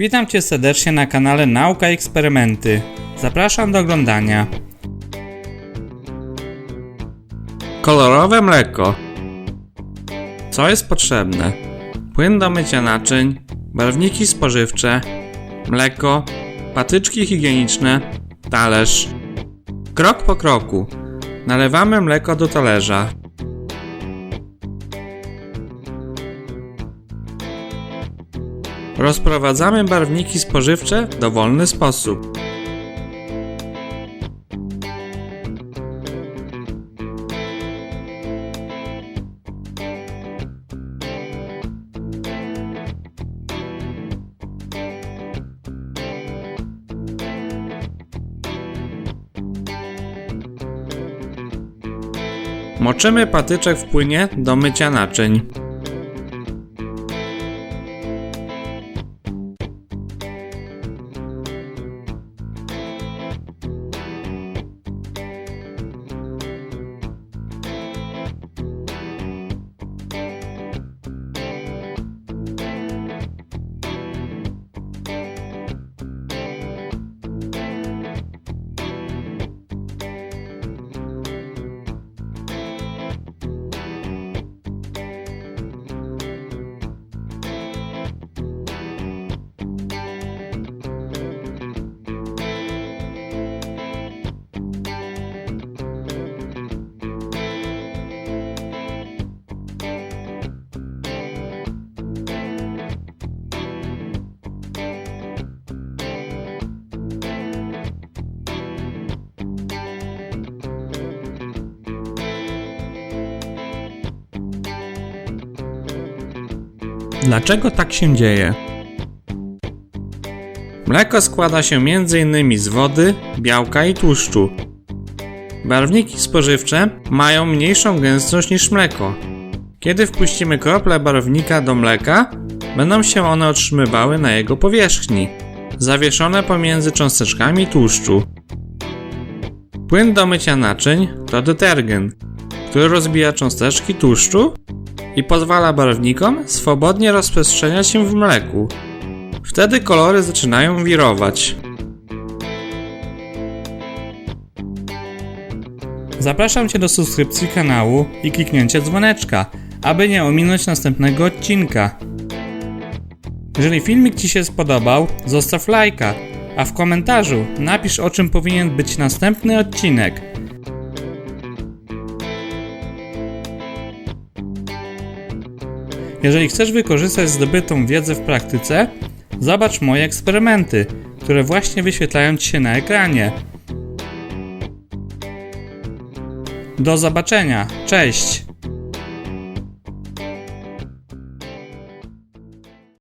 Witam Cię serdecznie na kanale Nauka i Eksperymenty. Zapraszam do oglądania. Kolorowe mleko. Co jest potrzebne? Płyn do mycia naczyń, barwniki spożywcze, mleko, patyczki higieniczne, talerz. Krok po kroku. Nalewamy mleko do talerza. Rozprowadzamy barwniki spożywcze w dowolny sposób. Moczymy patyczek w płynie do mycia naczyń. Dlaczego tak się dzieje? Mleko składa się m.in. z wody, białka i tłuszczu. Barwniki spożywcze mają mniejszą gęstość niż mleko. Kiedy wpuścimy krople barwnika do mleka, będą się one otrzymywały na jego powierzchni, zawieszone pomiędzy cząsteczkami tłuszczu. Płyn do mycia naczyń to detergent, który rozbija cząsteczki tłuszczu i pozwala barwnikom swobodnie rozprzestrzeniać się w mleku. Wtedy kolory zaczynają wirować. Zapraszam Cię do subskrypcji kanału i kliknięcia dzwoneczka, aby nie ominąć następnego odcinka. Jeżeli filmik Ci się spodobał, zostaw lajka, a w komentarzu napisz o czym powinien być następny odcinek. Jeżeli chcesz wykorzystać zdobytą wiedzę w praktyce, zobacz moje eksperymenty, które właśnie wyświetlają Ci się na ekranie. Do zobaczenia, cześć!